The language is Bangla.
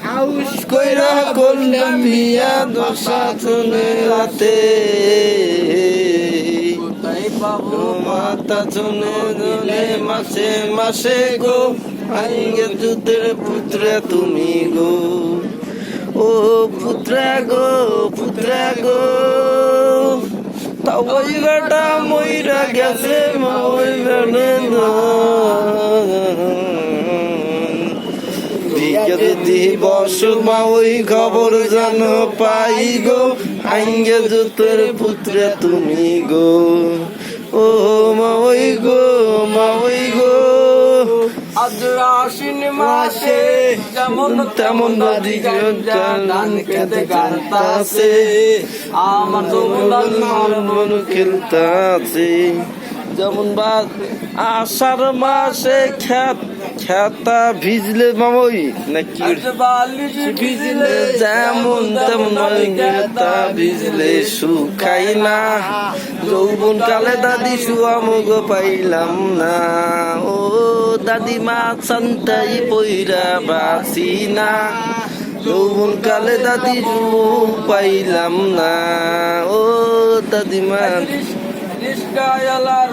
আউস কইরা করলাম বিয়া দশা চলে রাতে। কোথায় পাবো? মাতা চলে চলে মাসে মাসে গো আইগে দুধের পুত্রে তুমি গো। ও পুত্রা গো পুত্রা গো। তা ওই বেটা মইরা গেছে মা ওই বেটা বিকেল দিবস মা ওই খবর জানো পাই গো, আইঙ্গে জুতের পুত্রে তুমি গো। ও মা, ওই গো আজ আশ্বিন মাসে যেমন তেমন নদী ধান খেতে গাড়তাছে আমার জমুলার মন খেলতাছে। যেমন বা আষাঢ় মাসে খ্যাত খ্যাতা ভিজলে মামই নাকি? ভিজলে যেমন তেমন খ্যাতা ভিজলে শুকাই না। যৌবন কালে দাদি শুয়ামুগ পাইলাম না। দাদিমা সন্তাই পইরা বাসি না যৌবন কালে দাদি পাইলাম না। ও দাদিমা